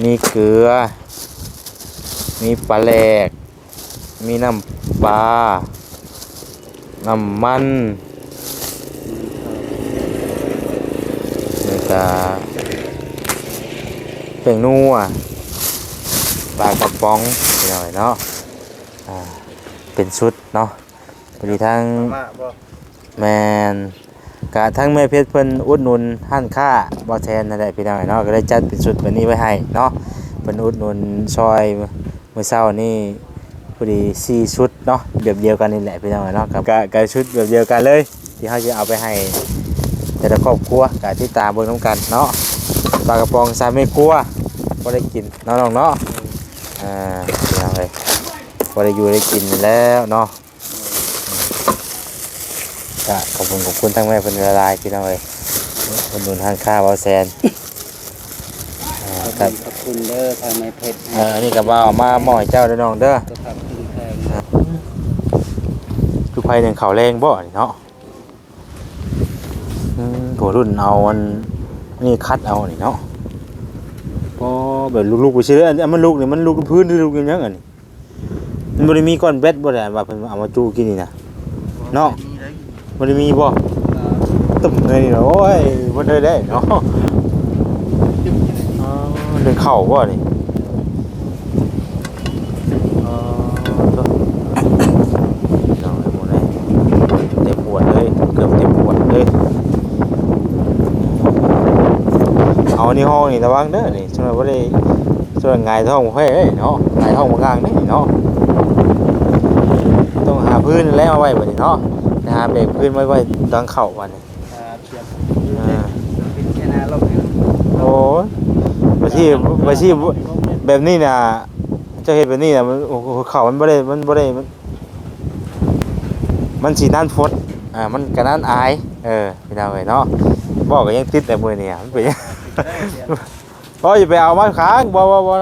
มีเกลือ มีปลาแหลก มีน้ำปลา น้ำมันแล้วก็เป็นนัวปลากระป๋องไปหน่อยเนาะอ่าเป็นชุดเนาะพอดีทั้งมาบ่แมน กะทั้งแม่เพชรเพิ่นอุดหนุนห้านค่าบ่แทนนั่นแหละพี่น้องเนาะก็ได้จัดเป็นชุดแบบนี้ไว้ให้เนาะเพิ่นอุดหนุนซอยมื้อเช้านี่พอดี4ชุดเนาะแบบเดียวกันนี่แหละพี่น้องเนาะกับกะกะชุดแบบเดียวกันเลย ที่เฮาจะเอาไปให้ แต่ละครอบครัวกะที่ตามเบิ่งนํกันเนาะปลากระป๋องสามเม็ดกลัวบ่ได้กินเนาะน้องเนาะอ่าพี่น้องเอ้ยบ่ได้อยู่ได้กินแล้วเนาะ ก็ขอบคุณขอบคุณทั้งแม่เป็นละลายพี่น้องเอ้ยคนหนุนทางค่าเบาแซนอ่าขก็อบคุณเด้อทางในเพชรเอออันนี้ก็บ่เอามาหมอยเจ้าเด้อน้องเด้อตัวขับขึ้นแพงคือไผหนึ่งเขาแรงบ่นี่เนาะอืมหัวรุ่นเอาอันนี่คัดเอานี่เนาะก็แบบลูกๆไปซื้ออันมันลูกนี่มันลูกพื้นหรือลูกยังยังอันนี้มันบ่ได้มีก้อนแบตบ่ได้ว่าเพิ่นเอามาจูกินนี่นะ เนาะ บ่ได้มีบ่ตึมเลยนี่เนาะโอ้ยบ่ได้ได้เนาะอ๋อเดินเข่าว่ะนี่อ๋อตัวเอาไปหมดเลยเต็มปวดเลยเกือบเต็มปวดเลยเอานี่ห้องนี่ระวังเด้อนี่ช่วยว่าได้ช่วยงายท้องบ่ให้เอ้ยเนาะงท้องบ่งางนี่เนาะต้องหาพื้นแล้วเอาไว้บัดนี้เนาะ หาเบรกพื้นไว้ไว้ดังเข่าวันนี้เชียบอ่าเป็นแค่นาลมโอ้ยบางทีบางทีแบบนี้น่ะเจะเห็นแบบนี้น่ะมันโอ้โหเขามันบ่ได้มันบ่ได้มันมันสีนั่นฟดอ่ามันก็นั่นอายเออพี่น้องเอ้ยเนาะบอกก็ยังติดแต่มือนี่อะมันเป็นยังเพราะอย่าไปเอามาค้างบ่บ่บ่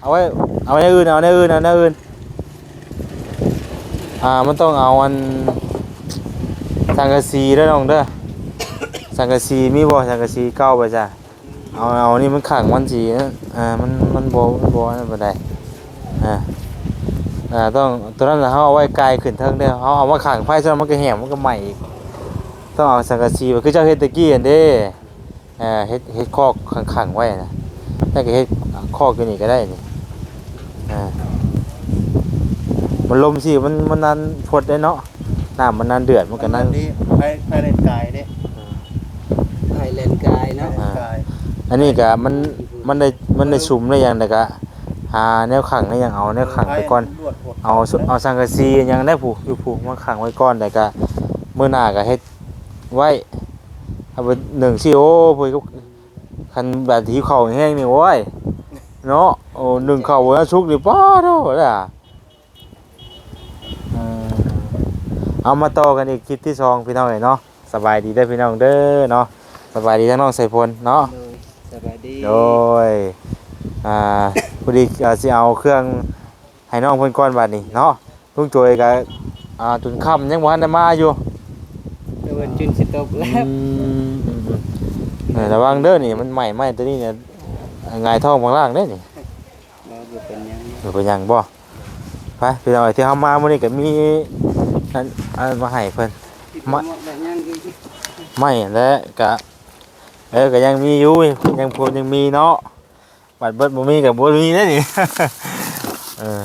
เอาไว้เอาไว้ในอื่นเอาในอื่นเอาในอื่น อ่ามันต้องเอาอัน สังกะสีเด้อน้องเด้อ สังกะสีมีบ่สังกะสีเก่าบ่จ้ะเอาเอานี่มันขังมันสีนะอ่ามันมันโบมันโบนั่นบ่ได้อ่าอ่าต้องตัวนั้นน่ะเฮาเอาไว้ไกลขึ้นเทิงเด้อเฮาเอามาขังไฟซะมันก็แหมมันก็ใหม่อีกต้องเอาสังกะสีไว้คือเจ้าเฮ็ดตะกี้อันเด้อ่าเฮ็ดเฮ็ดคอกขังๆไว้นะแล้วก็เฮ็ดคอกอยู่นี่ก็ได้นี่อ่ามันลมสิมันมันนานพดได้เนาะ น้ำมันนานเดือดมันก็นั่นนี่ไปไปเล่นกายเด้ไทยแลนด์กายเนาะอ่ากายอันนี้ก็มันมันได้มันได้ชุมได้ยังแต่ก็หาแนวขังได้ยังเอาแนวขังไปก่อนเอาสุเอาสังกะสียังได้ผูกอยู่ผูกมาขังไว้ก่อนแต่ก็มื้อหน้าก็เฮ็ดไว้เอาไปหนึ่งสิโอพุ่นก็คันแบบที่เขาแห้งนี่โอ้ยเนาะโอ้หนึ่งเขาบ่ชุกนี่ป้าโตล่ะ เอามาต่อกันอีกคลิปที่สองพี่น้องเอ้ยเนาะสบายดีเด้อพี่น้องเด้อเนาะสบายดีทั้งน้องใส่พลเนาะสบายดีโดยอ่าพอดีอ่าสิเอาเครื่องให้น้องเพิ่นก่อนบัดนี้เนาะลุงโจยก็อ่าจนค่ำยังบ่ทันได้มาอยู่เดินจุนสิตบแล้วเออระวังเด้อนี่มันใหม่ไหม้ตัวนี้เนี่ยหงายท้องข้างล่างเด้อนี่เราบ่เป็นหยังอยู่เป็นหยังบ่ไปพี่น้องที่เฮามามื้อนี้ก็มี อันอันมาให้เพิ่นไมาแบบยังอีกไม้และก็เออก็ยังมีอยู่ยังพอยังมีเนาะบัดเบิดบ่มีก็บ่มีเด้นี่ เออ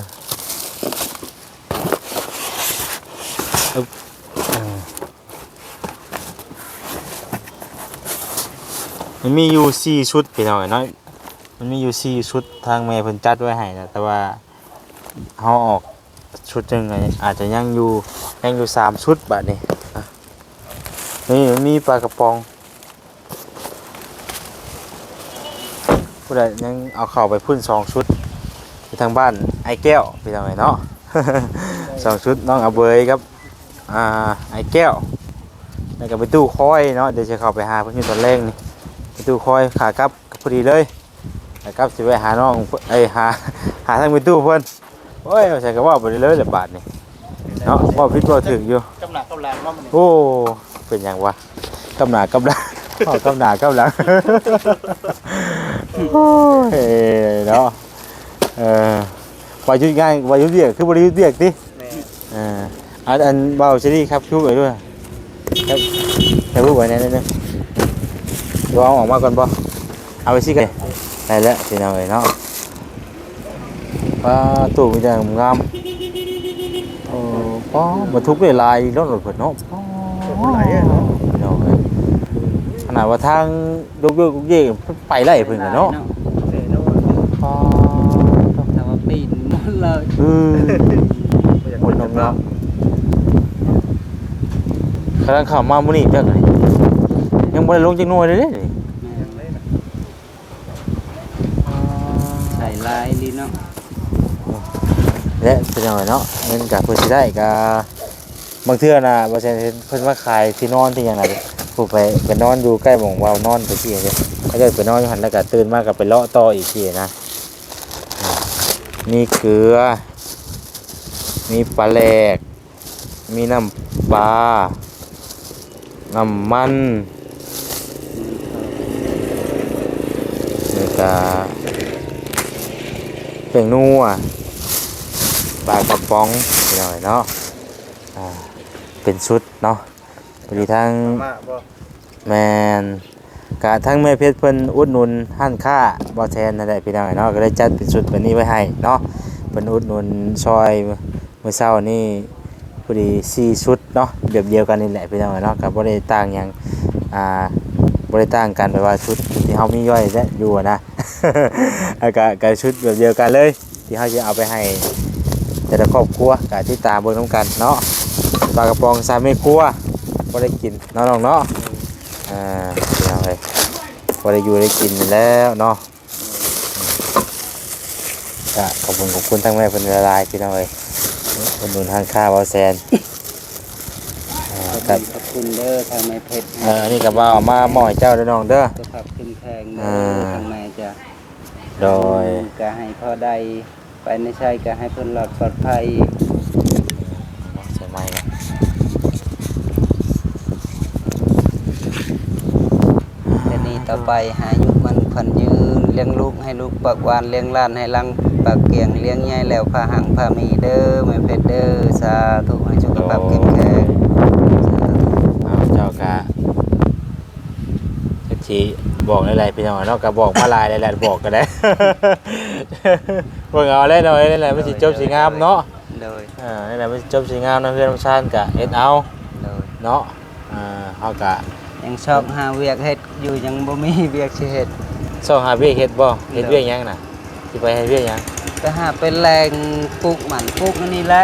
มันมีอยู่สี่ชุดพี่น้องเนาะมันมีอยู่สี่ชุดทางแม่เพิ่นจัดไว้ให้นะแต่ว่าเฮาออก ชุดหนึงไงอาจจะยังอยู่ยังอยู่สามชุดบัดนี้อะนี่มันมีปลากระป๋องผู้ใดยังเอาเข้าไปพุ่นสองชุดที่ทางบ้านไอ้แก้วพี่น้องเนาะสองชุดน้องอาเบยครับอ่าไอ้แก้วแล้วก็ไปตู้คอยเนาะเดี๋ยวจะเข้าไปหาเพิ่นอยู่ตอนแรกนี่ไปตู้คอยขากลับพอดีเลยขากลับสิไปหาน้องไอยหาหาทางไปตู้เพิ่น โอ้ยใส่ก็ว่าไปเลยละบาทนี่เนาะว่าพิษว่าถึงอยู่กำหนักกำลังว่ามันโอ้เป็นหยังวะกำหนากำลังเอากำหนากำลังโอ้ยเนาะเออวายุง่ายวายุเบียกคือบริยุเบียกติแม่อ่าอันอันเบาเชอรี่ครับชุบไว้ด้วยครับแต่พูดไว้แน่นอนเดี๋ยวเอาออกมาก่อนบ่เอาไปสิกันได้แล้วสิเอาไว้เนาะ ป้าตู้มีแต่งามโอ้ป้าบรรทุกได้หลายรถรถเพิ่นเนาะป้าหลายอย่างเนาะเนาะเอ้ยขนาดว่าทางลูกเยกลูกเยกไปไล่เพิ่นกันเนาะเสโน่ป้าถ้าว่าปีนหมดเลยเออบ่อยากเป็นเนาะกำลังเข้ามามื้อนี้จักไงยังบ่ได้ลงจักหน่วยเลยเด้นี่แม่ใส่ลายดีเนาะ และเป็นยังไงเนาะเงินกับเพื่อสิได้กับบางเทื่อนะบางเช่นเพิ่นมาขายที่นอนที่ยังไงผู้ไปไปนอนอยู่ใกล้หม่องวาวนอนไปที่เด้เขาจะไปนอนอยู่หันแล้วก็ตื่นมาก็ไปเลาะต่ออีกทีนะมีเกลือ มีปลาแหลก มีน้ำปลา น้ำมันแล้วก็เป็นนัว ปลากระป๋องไปหน่อยเนาะอ่าเป็นชุดเนาะพอดีทั้งมาบ่แมนกะทั้งแม่เพชรเพิ่นอุดหนุนห้านค่าบ่แทนนั่นแหละพี่น้องเนาะก็ได้จัดเป็นชุดแบบนี้ไว้ให้เนาะเพิ่นอุดหนุนซอยเมื่อเช้านี่พอดี4ชุดเนาะแบบเดียวกันนี่แหละพี่น้องเนาะก็บ่ได้ต่างหยังอ่าบ่ได้ต่างกันไปว่าชุดที่เฮามีย่อยและอยู่อะนะแล้วก็ก็ชุดแบบเดียวกันเลย ที่เฮาจะเอาไปให้ แต่ละครอบครัวกะที่ตามเบิ่งน้ำกันเนาะปลากระป๋องสามไม่ครัวบ่ได้กินเนาะน้องเนาะอ่าพี่น้องเอ้ยบ่ได้อยู่ได้กินแล้วเนาะก็ขอบคุณขอบคุณทั้งแม่เพิ่นละลายพี่น้องเอ้ยเพิ่นหนุนทางค่าเบาแซนอ่าขอบครับขอบคุณเด้อทางในเพชรเอออันนี้ก็ว่าเอามาหมอยเจ้าเด้อน้องเด้อสุขภาพเข้มแข็งอ่าทางในจะโดยก็ให้พ่อได้ ไปในใช้ก็ให้เพิ่นหลอดปลอดภัยใส่ไม้นะแต่นี้ต่อไปหายุมันพันยืนเลี้ยงลูกให้ลูกปากหวานเลี้ยงหล้านให้ลังปากเกียงเลี้ยงใหญ่แล้วพาหังพามีเด้อแม่เพชรเด้อสาธุให้สุขภาพเข้มแข็งสาธุเอาเจ้ากะเจ้าที บอกอะไรพี่น้องเนาะก็บอกมาลายหลายๆบอกก็ได้ เบิ่งเอาเลยหน่อยนี่แหละมันสิจบสิงามเนาะโดยอ่านี่แหละมันสิจบสิงามนะเพื่อนน้องชานกะเฮ็ดเอาโดยเนาะอ่าเฮากะยังชอบหาเวียกเฮ็ดอยู่ยังบ่มีเวียกสิเฮ็ดเช้าหาเวียกเฮ็ดบ่เฮ็ดเวียกหยังน่ะสิไปเฮ็ดเวียกหยังก็หาเป็นแรงปลูกหมันปลูกอันนี้แหละ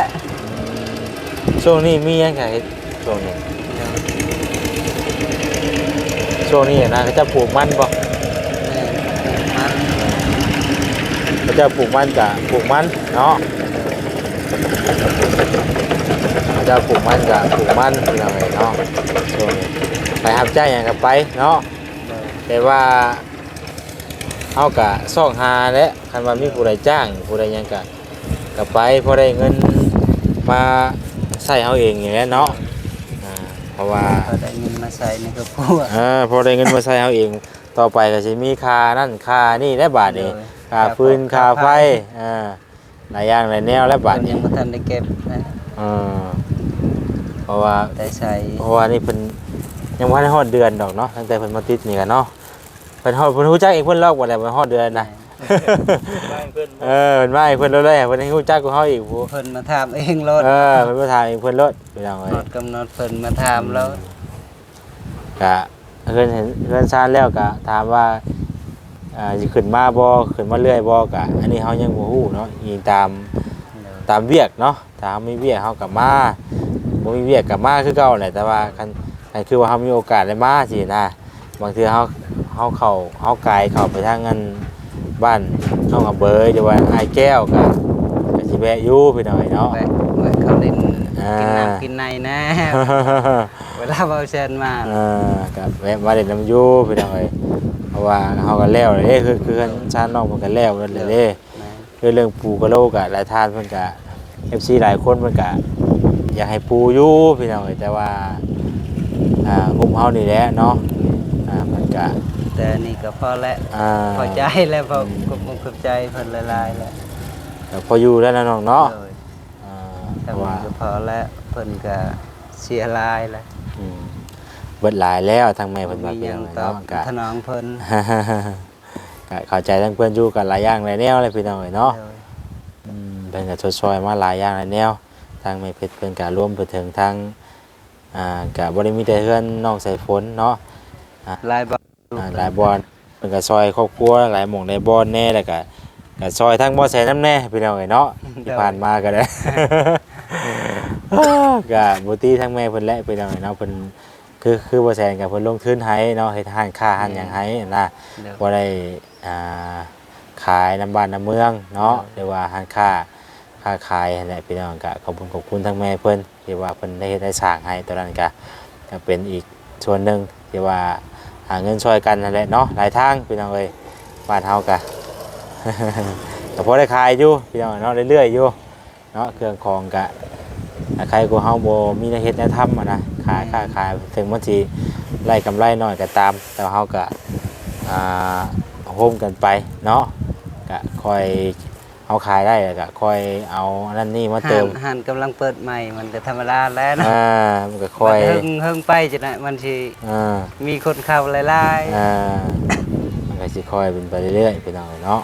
ช่วงนี้มีหยังกะเฮ็ดช่วงนี้ ช่วงนี้นะเขาจะปลูกมันบ่มันเขาจะปลูกมันกะปลูกมันเนาะเขาจะปลูกมันกะปลูกมั่น้องเอ้ยเนาะช่วงนี้ไปรับจ้างหยังก็ไปเนาะแต่ว่าเอากะซ่องหาและคันว่ามีผู้ใดจ้างผู้ใดยังกะกะไปพอได้เงินมาใส่เอาเองอย่างนี้เนาะเพราะว่า พอได้เงินมาใส่ในกระปุกเออพอได้เงินมาใส่เอาเอง ต่อไปก็จะมีค่านั่นค่านี่และบาทนี่ค่าฟืนค่าไฟ อ่าหลายอย่างหลายแนวและบาทยันี่งบ่ทันได้เก็บนะเออเพราะว่าได้ใช้เพราะว่านี่เพิ่นยังบ่ทันได้ฮอดเดือนดอกเนาะตั้งแต่เพิ่นมาติดนี่กันเนาะเพิ่นฮอดเพิ่นฮู้จักเองเพิ่นลอกบ่ได้เพิ่นฮอดเดือนนะบ้านเพิ่นเออเพิ่นมาให้เพิ่นรถเลยเพิ่นให้ฮู้จักกูเฮาอีกผู้เพิ่นมาถามเองรถเออเพิ่นมาถ่ายเองเพิ่นรถไปน้องเอ้รยถกำหนดเพิ่นมาถามแล้ว กะเพิ่นเห็นเพิ่นซานแล้วก็ถามว่าอ่าสิขึ้นมาบ่ขึ้นมาเรื่อยบ่กะอันนี้เฮายังบ่ฮู้เนาะยิงตามตามเวียกเนาะถ้าเฮามีเวียกเฮาก็มาบ่มีเวียกก็มาคือเก่าแหละแต่ว่าคันคันคือว่าเฮามีโอกาสได้มาสินะบางเทื่อเฮาเฮาเข้าเฮาไกลเข้าไปทางนั้นบ้านน้องอเบยหรือว่าอ้ายแก้วก็ก็สิแวะอยู่พี่น้อยเนาะ แวะแวะเขาเล่นอ่ากินน้ำกินในนะเว ลาเบาเชนมาเออกับแวะมาเล่นน้ำอยูพี่น้องเอ้ยเพราะว่าเฮาก็แล้วเลยเด้คือคือชาติน้องเพิ่นก็แล้วนั่นแหละเด้คือเรื่องปูกระโลกอะหลายท่านเพิ่นก็ FC หลายคนเพิ่นก็อยากให้ปูอยู่พี่น้องเอ้ยแต่ว่าอ่างบเฮานี่แหละเนาะอ่ามันก็แต่แต่นี่ก็พอแล้วอ่า พอใจแล้วพอกุมกุบใจเพิ่นละลายแล้วแต่พออยู่แล้วนะน้องเนาะโดยอ่าเพทำราะว่าก็พอแล้วเพิ่นก็ เสียลายแล้วอืมเบิดหลายแล้วทางแม่เพิ่นว่ามีเป็นยังไงตอบเนาะกะถนองเพิ่นก็เข้าใจทั้งเพื่อนอยู่กันหลายอย่างหลายแนวเลยพี่น้องเอ้ยเนาะ โดย อืมเพิ่นก็ชดช่วยมาหลายอย่างหลายแนวทางแม่เพชรเพิ่นก็ร่วมไปถึงทางอ่าก็บ่ได้มีแต่เพื่อนน้องสายฝนเนาะลายบ่อ่าหลายบอนเพิ่นก็ซอยครอบครัวหลายหม่องหลายบอนแน่แล้วก็ก็ซอยทั้งบ่แสนน้ำแน่พี่น้องเอ้ยเนาะที่ผ่านมาก็ได้ ก็บ่ตีทั้งแม่เพิ่นแหละพี่น้องเอ้ยเนาะเพิ่นคือคือบ่แสนก็เพิ่นลงทุนให้เนาะเฮ็ดห้านค้าห้านหยังให้นะโดยบ่ได้อ่าขายน้ำบ้านน้ำเมืองเนาะหรือว่าห้างค้าค้าขายนั่นแหละพี่น้องก็ขอบคุณขอบคุณทั้งแม่เพิ่นที่ว่าเพิ่นได้เฮ็ดได้สร้างให้ตอนนั้นก็ก็เป็นอีกส่วนหนึ่งที่ว่าหาเงินช่วยกันนั่นแหละเนาะหลายทางพี่น้องเอ้ยบ้านเฮาก็ก็พอได้ขายอยู่พี่น้องเนาะเรื่อยๆอยู่เนาะเครื่องของก็ถ้า ใครกูเฮาบ่มีแนวเฮ็ดแนวทำอะนะขายค้าขายถึงบางทีไล่กำไรน้อยก็ตาม แต่ว่าเฮาก็อ่าโฮมกันไปเนาะก็คอยเอาขายได้แล้วก็คอยเอาอันนั่นนี่มาเติมหันหันกำลังเปิดใหม่มันก็ธรรมดาแล้วเนาะอ่ามันก็คอยมันเฮิงเฮิงไปจังได๋มันสิอ่ามีคนเข้าหลายอ่ามันก็สิคอยเป็นไปเรื่อยๆไปหน่อยเนาะ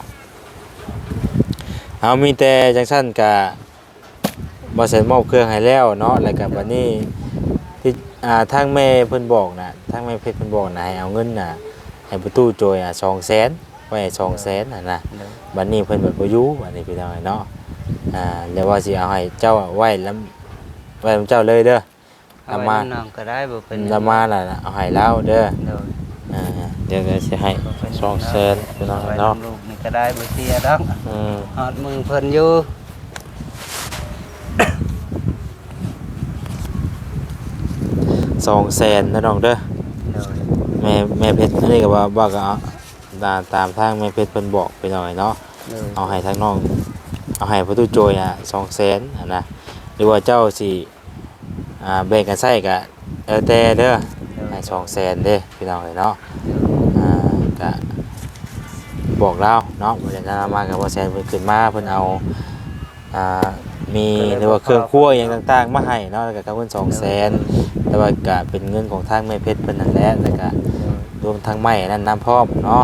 เอามีแต่จังซั่นก็ บ่เสร็จมอบเครื่องให้แล้วเนาะแล้วก็บัดนี้ที่อ่าทางแม่เพิ่นบอกน่ะทางแม่เพชรเพิ่นบอกน่ะให้เอาเงินน่ะให้ประตูโจยอะ200,000ไว้ให้200,000น่ะนะๆเด้อบัดนี้เพิ่นเบิดบ่อยู่บัดนี้พี่น้องเนาะอ่าเดี๋ยวว่าสิเอาให้เจ้าไว้แล้วไว้นำเจ้าเลยเด้อเอานำไว้มาน้องก็ได้บ่เป็นนำมาน่ะเอาให้เราเด้อโดยอ่าเดี๋ยวก็สิให้บ่เป็นสองแสนพี่น้องไว้เนาะนำลูกนี่ก็ได้บ่เสียดอกอืมฮอดมือเพิ่นอยู่ สองแสนนะน้องเด้อโดยแม่แม่เพชรนี่ก็ว่าว่าก็เอาตามตามทางแม่เพชรเพิ่นบอกไปหน่อยเนาะโดยเอาให้ทางน้อง เอาให้ประตูโจยอะสองแสนอะนะหรือว่าเจ้าสิอ่าแบ่งกันใช้ก็แล้วแต่เด้อให้สองแสนเด้อพี่น้องเอ้ยเนาะอ่าก็บอกเล่าเนาะวันนี้มากับว่าแซนเพิ่นขึ้นมาเพิ่นเอาอ่ามีหรือว่าเครื่องครัวอหย่างต่างๆมาให้เนาะแล้วก็กับเงินสองแสน แต่ว่าก็เป็นเงินของทางแม่เพชรเพิ่นนั่นแหละแล้วก็รวมทั้งไม้นั่นน้ำพร้อมเนาะ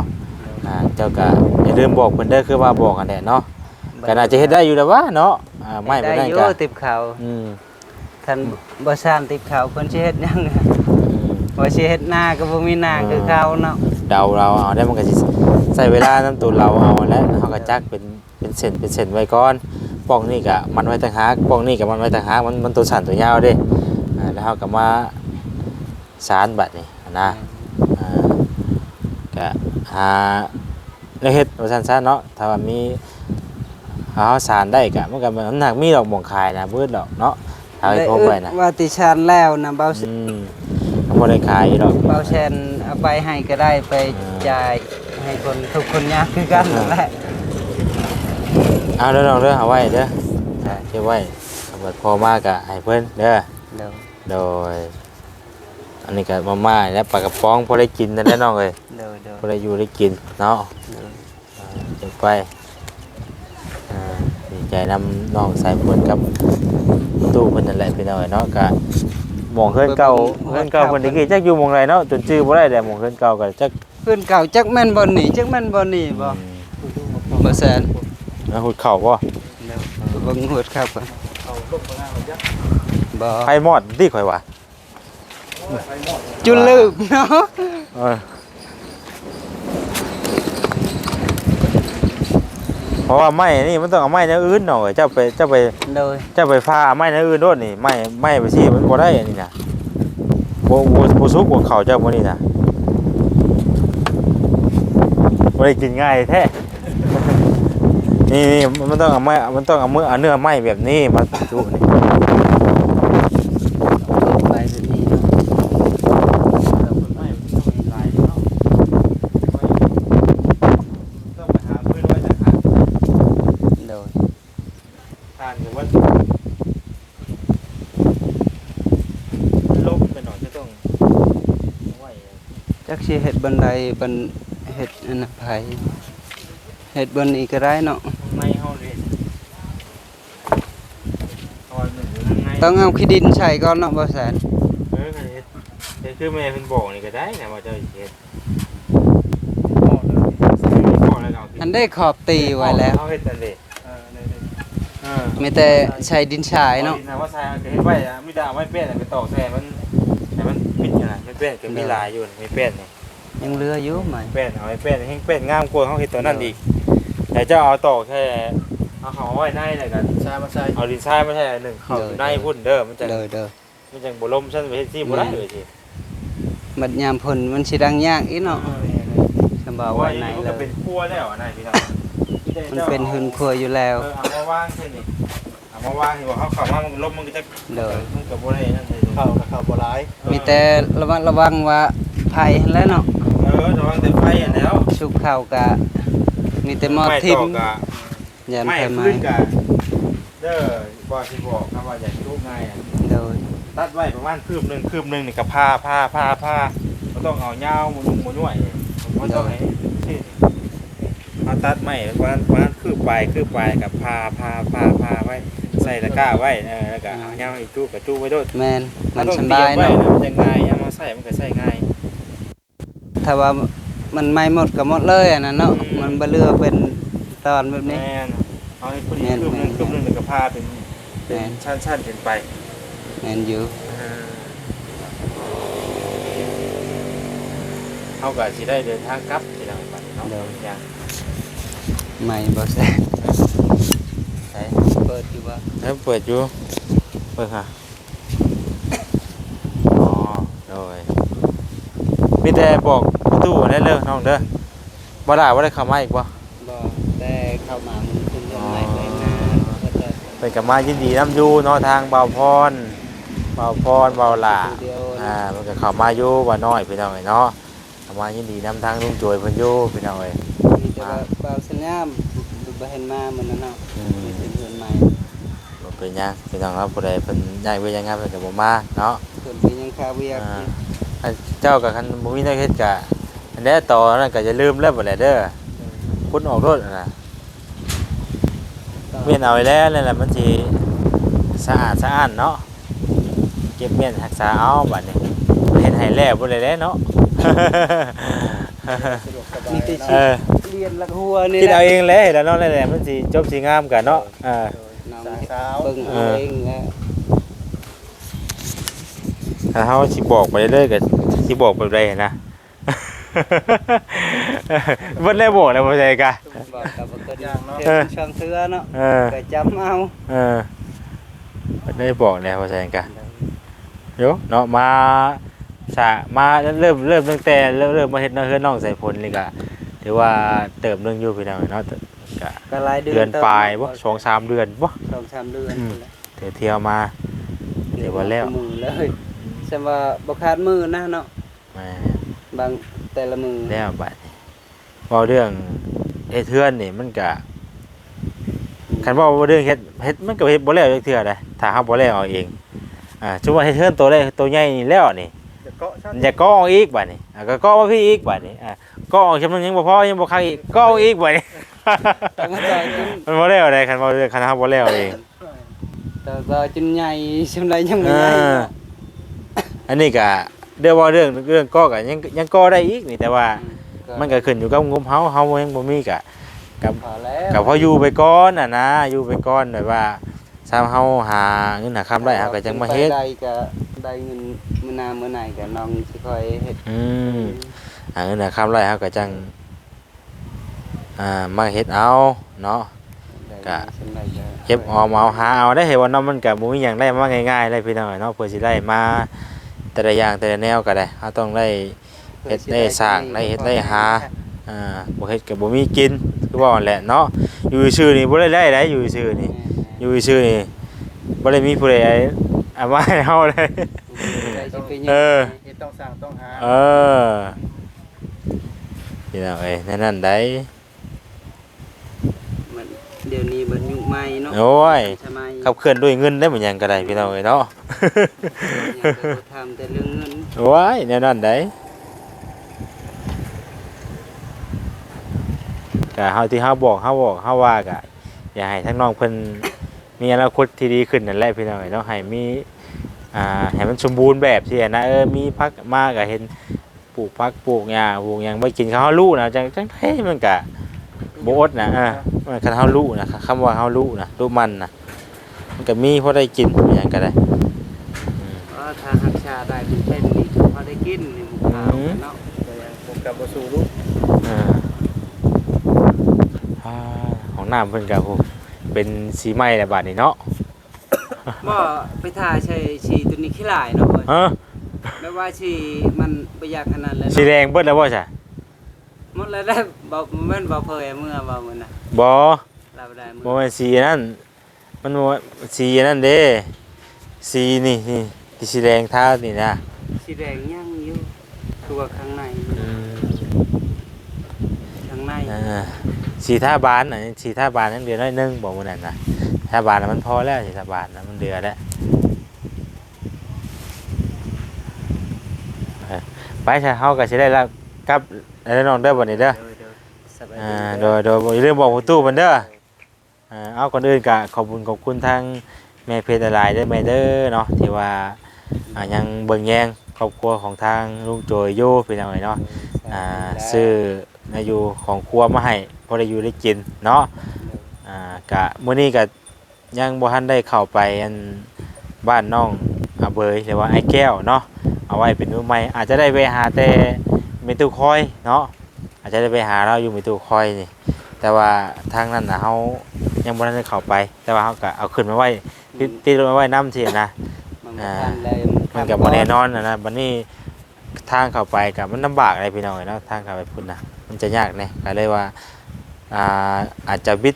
อ่าเจ้าก็อย่าลืมบอกเพิ่นเด้อคือว่าบอกกันแหละเนาะก็น่าจะเฮ็ดได้อยู่แล้วว่าเนาะอ่าไม้เพิ่นได้นั่นอยู่ก็ติบเขาอืมท่านบ่ซ่านติบเขาเพิ่นสิเฮ็ดหยังอืมบ่สิเฮ็ดหน้าก็บ่มีหน้าคือเขาเนาะเดาเราเอาได้มันก็สิใส่เวลาน้ำตัวเราเอาแล้วเฮาก็จักเป็นเป็นเส้นเป็นเส้นไว้ก่อนป้องนี่ก็มันไว้ต่างหากป้องนี่ก็มันไว้ต่างหากมันมันตัวสั้นตัวยาวเด้ อ่าแล้วเฮาก็มาสารบัดนี่นะอ่าก็หาแล้วเฮ็ดว่าซั่นๆเนาะถ้าว่ามีเฮาสารได้ก็มันก็มันหนักมีดอกหม่องคายนะเบิดดอกเนาะเอาให้ครบไว้นะว่าติชานแล้วนะเบาอืมก็บ่ได้ขายดอก เบาแชนเอาไปให้ก็ได้ไปจ่ายให้คนทุกคนยากคือกันนั่นแหละเอาเด้อน้องเด้อเอาไว้เด้อเก็บไว้สำหรับพอมากอะให้เพื่อนเด้อ เดี๋ยว โดย อันนี้ก็มาม่าและปลากระป๋องพอได้กินนั่นแหละน้องเลยเดี๋ยวเดี๋ยวพอได้อยู่ได้กินเนาะเดี๋ยวอ่าเก็บไปอ่าดีใจนำน้องสายฝนกับตู้เพิ่นนั่นแหละพี่น้องเอ้ยเนาะก็หมองเฮือนเก่าเฮือนเก่าเพิ่นตะกี้จักอยู่หมองไรเนาะจนชื่อบ่ได้แต่หมองเฮือนเก่าก็จักเพื่อนเก่าจักแม่นบ่หนีจักแม่นบ่หนีบ่อืมบ่แสนแล้วหุดเข่าบ่เดี๋ยวเบิ่งหวดครับก่อน เอาลงมาหน้ามันยักษ์บ่ไผมอดที่ข่อยว่าจุลืมเนาะเออเพราะว่าไม้นี่มันต้องเอาไม้แนวอื่นหน่อยเจ้าไปเจ้าไปโดยเจ้าไปฟ้าไม้แนวอื่นโดดนี่ไม้ไม้ไปสิมันบ่ได้อันนี้นะบ่บ่บ่สุกกว่าเขาเจ้าบ่นี่นะบ่ได้กินง่ายแท้ นี่นี่มันต้องเอาไม้มันต้องเอาเมือเอาเนื้อไม้แบบนี้มาจุนี่ไปแบบนี้เนาะไม่ต้องหลายเนาะต้องไปหาพื้นไว้ต่างหากโดยทานหรือว่าลบไปหน่อยจะต้องไหวจักสิเฮ็ดบันไดบันเฮ็ดอันไผเฮ็ดบนอีกก็ได้เนาะ ในเฮาเลยตอนหนึ่งอยู่ข้างใน ต้องเอาขี้ดินใส่ก่อนเนาะบ่แสนเออคันนี้เฮ็ดคือแม่เพิ่นบอกนี่ก็ได้นะว่าเจ้าสิเฮ็ดบอกเลยบอกแล้วก็เอาอันได้ขอบตีไว้แล้วเอาเฮ็ดนั่นเด้เออเลยเลยเออมีแต่ใช้ดินชายเนาะอดิว่าใส่เอาเฮ็ดไว้อะมีดาไว้เป็นอะไปตอกใส่ให้มันให้มันปิดกันน่ะไม่เป็นก็มีลายอยู่นี่ไม่เป็นนี่ยังเหลืออยู่ไหมเป็นเอาไว้เป็นให้เป็นงามกว่าเฮาเฮ็ดตัวนั้นอีกแต่เจ้าเอาตอกแค่ เอาเขาไว้ในแล้วกันชามาใส่เอาดินทรายมาใช่หนึ่งเข้าอยู่ในพุ่นเด้อมันจะเด้อเด้อมันจังบ่ล่มซั่นไปเฮ็ดซี่บ่ได้เลยสิบัดยามฝนมันสิดังยากอีเนาะสำบาเพราะไว้ว่าไหนมันเลก็ยเป็นครัวแล้วอะนายพี่น้องมันเป็นหืนครัวอยู่แล้วเออเอามาวางเช่นนี้เอามาวางที่ว่าเขาเข้ามามันลมมันก็จะเด้อมันก็บ่ได้นั่นเลยเข้ากับเข้าบ่ร้ายมีแต่ระวังระวังว่าไผแล้วเนาะเออระวังแต่ไฟอันแล้วชุบข้าวกะมีแต่หมอไม้ทิ่ม ตอกอะยามไม้ไผมาพื้นกะเด้อบ่สิบอกครับว่าอยากให้ลูกง่ายอะเด้อตัดไว้ประมาณคืบหนึงคืบหนึงนี่ก็ผ้าผ้าผ้าผ้าบ่ต้องเอายาวมุงมุย่วยบ่ต้องให้ที่เอาตัดไม้ประมาณประมาณคืบปลายคืบปลายกับผ้าผ้าผ้าผ้าไว้ใส่ตะกร้าไว้เออแล้วก็เอายาวอีกจู้กับจู้ไว้โดดแม่นมันต้องสำบายเตรีเนาะไว้มันจะง่ายเอามาใส่มันก็ใส่ง่ายถ้าว่ามันไม่หมดก็หมดเลยอันนั้นเนาะอืมมันบ่เหลือเป็น ตอนแบบนี้ แม่นเอาให้พอดีแม่นคืบหนึงแม่น คืบหนึงแล้วก็ผ้าเป็นเป็แม่นนชั้นๆเป็นไปแม่นอยู่เอาก็สิได้เดินทางกลับที่เราไปเนาะอย่างไม่บ่แซ่ใช่เปิดอยู่ว่าแล้วเปิดอยู่เปิดค่ะอ๋อโดยมีแต่บอกประตูได้เลยน้องเด้อบ่ได้บ่ได้เข้ามาอีกบ่ บ่แต่เข้ามามันขึ้นเรื่องใหม่เลยนะก็จะ เป็นกับมายินดีน้ำอยู่เนาะทางเบาพรเบาพรเบาหลาเดียวอ่ามันก็เข้ามาอยู่ว่าน้อยพี่น้องเอ้ยเนาะเข้ามายินดีนำทางลุงโจยเพิ่นอยู่พี่น้องเอ้ยมีแต่ว่าบ่าวสัญญาบ่เห็นมามันนั่นเนาะอืมีมเป็นเพื่อนใหม่บ่เป็นหยังพี่น้องครับผู้ใดเพิ่นย้ายเวยย้ายงานเพิ่นก็บ่มาเนาะเพิ่นเป็นยังคาเวียกอ่าอันเจ้าก็คันบ่มีแนวเฮ็ดก็อันใดต่อนั้นก็อย่าลืมแล้วบ่แหละเด้อคุณออกรถน่ะนะ เมียนเอาไว้แล้วนั่นแหละมันสิสะอาดสะอ้านเนาะเก็บเมียนรักษาเอาบัดนี้เฮ็ดให้แล้วบ่ได้แล้วเนาะสะดวกสบายมีแต่เอชีอเรียนลักหัวนี่คิดแหเอาละเองเลยแล้วเนาะนั่นแหละมันสิจบสิงามกันเนาะอ่า น้องสาวเบิ่งเอาเองแล้วถ้าเฮาสิบอกไปเรื่อยๆก็สิบอกแบบใดนะเบิ่นได้บอกแล้วบ่ใช่กะ บอกกับบ่เกิด อย่างเนาะเจอช่องเทือเนาะเออ ก็จำเอาเออเบิ่นได้บอกแล้วบ่ใช่กะโยเนาะมาสะมาเริ่มเริ่มตั้งแต่เริ่มเริ่มมาเฮ็ดน้องเฮือนน้องใส่ผลนี่ก็ถือว่าเติมเรื่องอยู่พี่น้องเนาะก็ก็หลายเดือนเดือนปลายบ่สองสามเดือนบ่ สองสามเดือนอืม เที่ยวเที่ยวมา เดี๋ยววันแล้ว มือเลยใช่ว่าบ่ขาดมือนะเนาะแหม่บางแต่ละมือแล้วบัดนี้เว้าเรื่อง เฮ็ดเทือนนี่มันก็คันเว้าเรื่องเฮ็ดเฮ็ดมันก็เฮ็ดบ่แล้วจักเทื่อใดถ้าเฮาบ่แล้วเอาเองอ่าสมมุติว่าเฮ็ดเทือนตัวแรกตัวใหญ่นี่แล้วนี่จะเกาะชัดอย่าก็เอาอีกบัดนี้อ่าก็ก็มาพี่อีกบัดนี้อ่าก็เอาจำนวนยังบ่พอยังบ่คักอีกก็เอาอีกบัดนี้ต้องมาต่อยจนมันบ่แล้วได้คันเว้าเรื่องคันเฮาบ่แล้วเองต่อต่อจนใหญ่ชำไรยังไม่อ่าใหญ่เนาะอันนี้ก็เดี๋ยวว่าเรื่องเรื่องก็ก็ยังยังก็ได้อีกนี่แต่ว่า มันก็ขึ้นอยู่กับงบเฮาเฮายังบ่มีก็กับพอแล้วก็พออยู่ไปก่อนน่ะนะอยู่ไปก่อนแบบว่าซ้ำเฮาหาเงินหาคำได้เฮาก็จังมาเฮ็ดไปได้ก็ได้เงินมื้อหน้ามื้อไหนก็น้องสิคอยเฮ็ดอืมหาเงินหาคำได้เฮาก็จังอ่ามาเฮ็ดเอาเนาะได้ก็สำไรก็เก็บออมเอาหาเอาได้เห็นว่าเนาะมันก็บ่มีหยังได้มาง่ายๆเลยพี่น้องเนาะเพื่อสิได้มาแต่ละอย่างแต่ละแนวก็ได้เฮาต้องได้ เฮ็ดได้สร้างได้เฮ็ดได้หาอ่าบ่เฮ็ดก็บ่มีกินคือว่านั่นแหละเนาะอยู่ซื่อๆนี่บ่ได้ได้ได้อยู่ซื่อๆนี่อยู่ซื่อๆนี่บ่ได้มีผู้ใดเอามาให้เฮาเลยเออเฮ็ดต้องสร้างต้องหาเออพี่น้องเอ้ยนั่นนั่นได้มันเดี๋ยวนี้มันยุคใหม่เนาะโอ้ยใช่ไหมขับเคลื่อนด้วยเงินได้เหมือนหยังก็ได้พี่น้องเอ้ยเนาะอยากจะทำแต่เรื่องเงินโอ้ยแนวนั้นได้ ก็เฮาที่เฮาบอกเฮาบอกเฮาว่าก็อยากให้ทั้งน้องเพิ่นมีอนาคตที่ดีขึ้นนั่นแหละพี่น้องเอ้ยเนาะให้มีอ่าให้มันสมบูรณ์แบบที่นะเออมีพักมาก็เห็นปลูกพักปลูกหญ้าปลูกหยังบ่กินข้าวลูกนะจังจังไดมันก็บ่อดนะเออมันคันเฮาลูกนะคำว่าเฮาลูกนะลูกมันนะมันก็มีพอได้กินอหยังก็ได้เออถ้าหักชาได้เป็นเช่นนี้พอได้กินนี่หมูขาวอืมเนาะแต่ยังผมกลับมาสู่ลูกอ่าอ่า ของน้ำเพิ่นก็โอ้เป็นสีไหม้แล้วบาดนี้เนาะบ่ไปถ่ายใช้ชีตัวนี้ขี้หลายเนาะเอ้ยเออไม่ว่าชีมันประหยัดขนาดเลยสีแดงเบิดแล้วบ่จ้ะหมดแล้วได้บ่แม่นบ่เผยเมื่อบ่มื้อน่ะบ่เราได้มื้บ่แม่นสีอันนั้นมันบ่สีอันนั้นเด้สีนี่นี่ที่สีแดงทานี่นะสีแดงยังอยู่คือว่าข้างในอืมข้างใน อ่า สีทาบานอันนี้สีทาบานนั่นเดือนน้อยหนึงบ่มื้อนั้นน่ะทาบานน่ะมันพอแล้วสีทาบานน่ะมันเดือแล้วเออไปซะเฮาก็สิได้รับกลับแล้วน้องเด้อบัดนี้เด้อเดี๋ยวๆสบายอ่าดีโดยโดยบ่อย่าลืมบอกประตูเพิ่นเด้ออ่าเอาก่อนอื่นก็ขอบคุณขอบคุณทางแม่เพชรหลายๆเด้อแม่เด้อเนาะที่ว่าอ่ายังเบิ่งแยงครอบครัวของทางลุงโจยอยู่เป็นจังไดเนาะอ่าซื้อ นาอยู่ของครัวมาให้พอได้อยู่ได้กินเนาะอ่ากะมื้อนี้ก็ยังบ่ทันได้เข้าไปอันบ้านน้องอาเบยหรือว่าไอ้แก้วเนาะเอาไว้เป็นมื้อใหม่อาจจะได้ไปหาแต่เมตุคอยเนาะอาจจะได้ไปหาเราอยู่ในตู้คอยนี่แต่ว่าทางนั้นนะเขายังบ่ทันได้เข้าไป แต่ว่าเขาก็เอาขึ้นมาไว้ติดติดมาไว้น้ำเทียนะมันบ่ทันเลยมันกับบ่แน่นอนนะนะบัดนี้ทางเข้าไปกับมันลำบากอะไรพี่น้องเนาะทางเข้าไปพุ่นนะ มันจะยากเนี่ยก็เลยว่าอ่าอาจจะบิด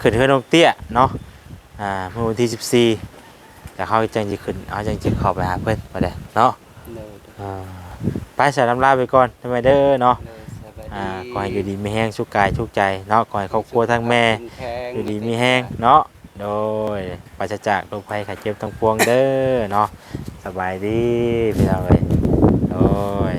ขึ้นเฮือนน้องเตี้ยเนาะอ่าเมื่อวันที่ 14แต่เขาจังสิขึ้นเขาจังสิเข้าไปหาเพิ่นบ่ได้เนาะเดี๋ยวอ่าไปสารลำลาไปก่อนทำไมเด้อเนาะๆเดี๋ยวสบายอ่าขอให้อยู่ดีมีแห้งสุขกายสุขใจเนาะขอให้ครอบครัวทั้งแม่แข็งอยู่ดีมีแห้งเนาะโดยปราศจากโรคภัยไข้เจ็บทั้งปวงเด้อเนาะสบายดีพี่น้องเอ้ยโดย